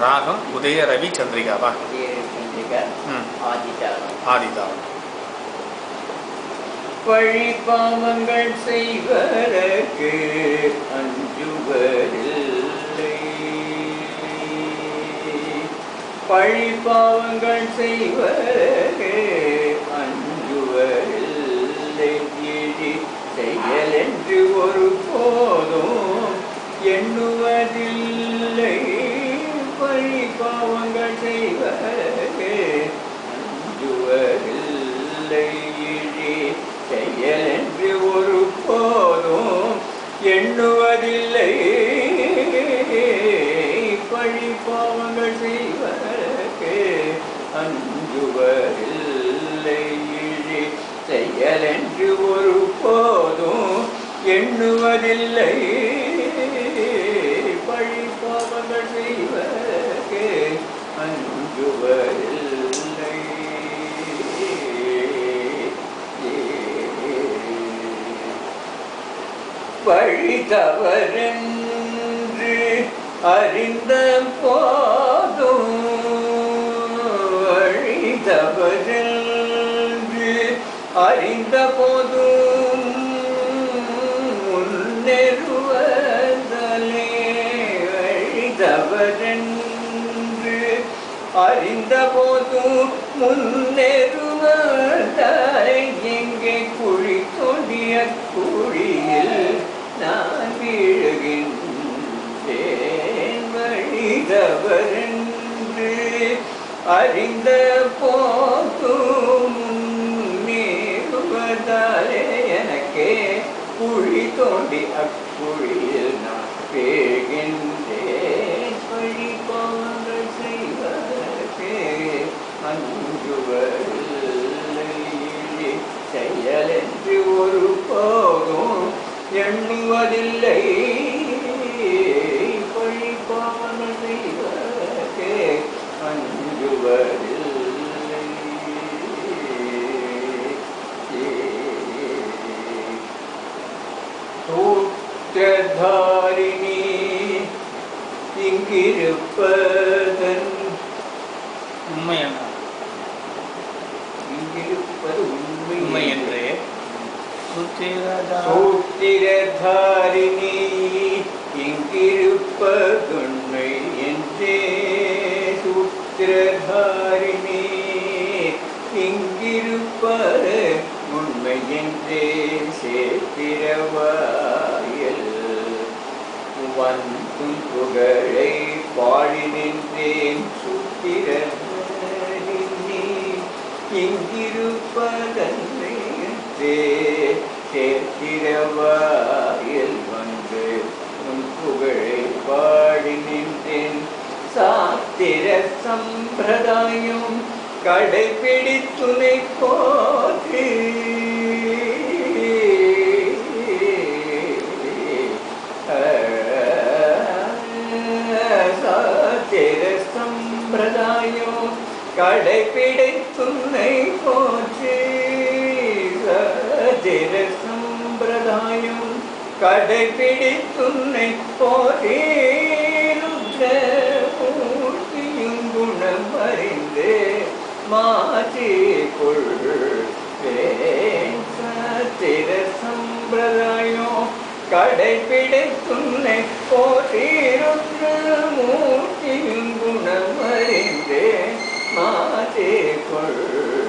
ராகம் உதய ரவி சந்திரிகாவா ஆதிதாரம் பழி பாவங்கள் செய்வதற்கு அஞ்சுவதில்லை. பழி பாவங்கள் செய்வதற்கு அஞ்சுவதில்லை. செயல் என்று ஒரு போதும் எண்ணுவதில்லை பாவங்கள் செய்வதற்கு அஞ்சுவதில்லை செயலென்று ஒரு போதும் எண்ணுவதில்லை. பழி பாவங்கள் செய்வதற்கு அஞ்சுவதில்லை பழி தவறென்று அறிந்த போதும் வழி தவறென்று அறிந்த போதும் முன்னேறுவதலே வழி தவறென்று அறிந்த போதும் முன்னேறுவதாய் வழிதவரென்று அறிந்த போதும் முன்னேறுவதாலே எனக்கே குழி தோண்டி அக்குழியில் நான் வீழ்கின்றேன் வழி பாவங்கள் செய்வதற்கு அஞ்சுவதில்லை. செயல் என்று ஒரு போதும் எண்ணுவதில்லை. സൂത്രധാരിണി ഇങ്കിരുപ്പതൻ. ഉമ്മയാണ്. ഇങ്കിരുപ്പത് ഉമ്മയെന്നേ സൂത്രധാരിണി ഇങ്കിരുപ്പത്. என்றேன் என்றே வந்தும் புகழை பாடி நின்றேன் சூத்திரதாரிணி இங்கிருப்பதன்மை என்றே. சேர்த்திரவாயில் வந்து உன் புகழை பாடி நின்றேன். சாத்திர சம்பிரதாயம் கடைபிடித்துணை போது. സമ്പ്രദായോ കടപിടിക്കുന്നേ പോറ്റി. സജന സമ്പ്രദായം കടപിടിക്കുന്നേ പോറ്റി. മാറ്റിക്കൊൾ സത്തിര സമ്പ്രദായോ കടപിടിക്കുന്നേ പോറ്റി. கொள்